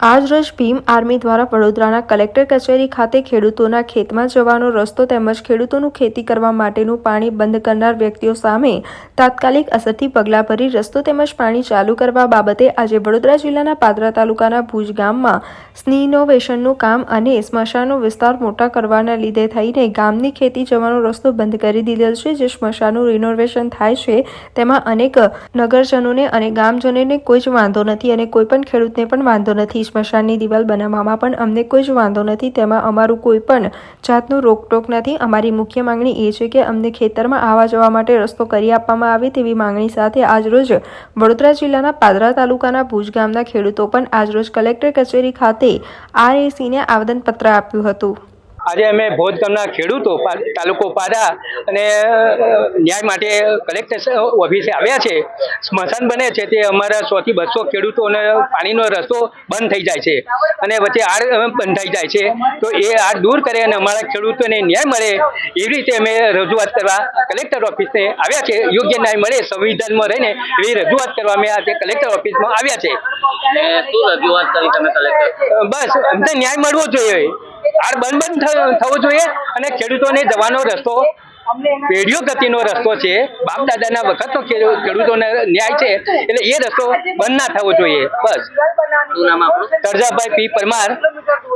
આજરોજ ભીમ આર્મી દ્વારા વડોદરાના કલેક્ટર કચેરી ખાતે ખેડૂતોના ખેતમાં જવાનો રસ્તો તેમજ ખેડૂતોનું ખેતી કરવા માટેનું પાણી બંધ કરનાર વ્યક્તિઓ સામે તાત્કાલિક અસરથી પગલાં ભરી રસ્તો તેમજ પાણી ચાલુ કરવા બાબતે આજે વડોદરા જિલ્લાના પાદરા તાલુકાના ભુજ ગામમાં સ્નીનોવેશનનું કામ અને સ્મશાનનો વિસ્તાર મોટા કરવાના લીધે થઈને ગામની ખેતી જવાનો રસ્તો બંધ કરી દીધેલ છે. જે સ્મશાનનું રિનોવેશન થાય છે, તેમાં અનેક નગરજનોને અને ગામજનોને કોઈ જ વાંધો નથી અને કોઈ પણ ખેડૂતને પણ વાંધો નથી. સ્મશાનની દિવાલ બનાવવામાં પણ અમને કોઈ જ વાંધો નથી. તેમાં અમારું કોઈ પણ જાતનું રોકટોક નથી. અમારી મુખ્ય માંગણી એ છે કે અમને ખેતરમાં આવવા જવા માટે રસ્તો કરી આપવામાં આવે તેવી માંગણી સાથે આજરોજ વડોદરા જિલ્લાના પાદરા તાલુકાના ભુજ ગામના ખેડૂતો પણ આજરોજ કલેક્ટર કચેરી ખાતે આરએસીને આવેદનપત્ર આપ્યું હતું. આજે અમે ભોજ ગામના ખેડૂતો તાલુકો પાડા અને ન્યાય માટે કલેક્ટર ઓફિસે આવ્યા છે. સ્મશાન બને છે તે અમારા સોથી બસો ખેડૂતોને પાણીનો રસ્તો બંધ થઈ જાય છે. અને વચ્ચે આડ બંધ બંધાઈ જાય છે. તો એ આડ દૂર કરે અને અમારા ખેડૂતોને ન્યાય મળે એવી રીતે અમે રજૂઆત કરવા કલેક્ટર ઓફિસને આવ્યા છે. યોગ્ય ન્યાય મળે સંવિધાનમાં રહીને એવી રજૂઆત કરવા અમે આજે કલેક્ટર ઓફિસમાં આવ્યા છે. બસ અમને ન્યાય મળવો જોઈએ. આડ બંધ બંધ થવું જોઈએ અને ખેડૂતોને જવાનો રસ્તો પેઢીઓ ગતિનો રસ્તો છે. બાપ દાદાના વખત તો ખેડૂતોને ન્યાય છે એટલે એ રસ્તો બંધ ના થવો જોઈએ. બસ. તરજાભાઈ પી પરમાર.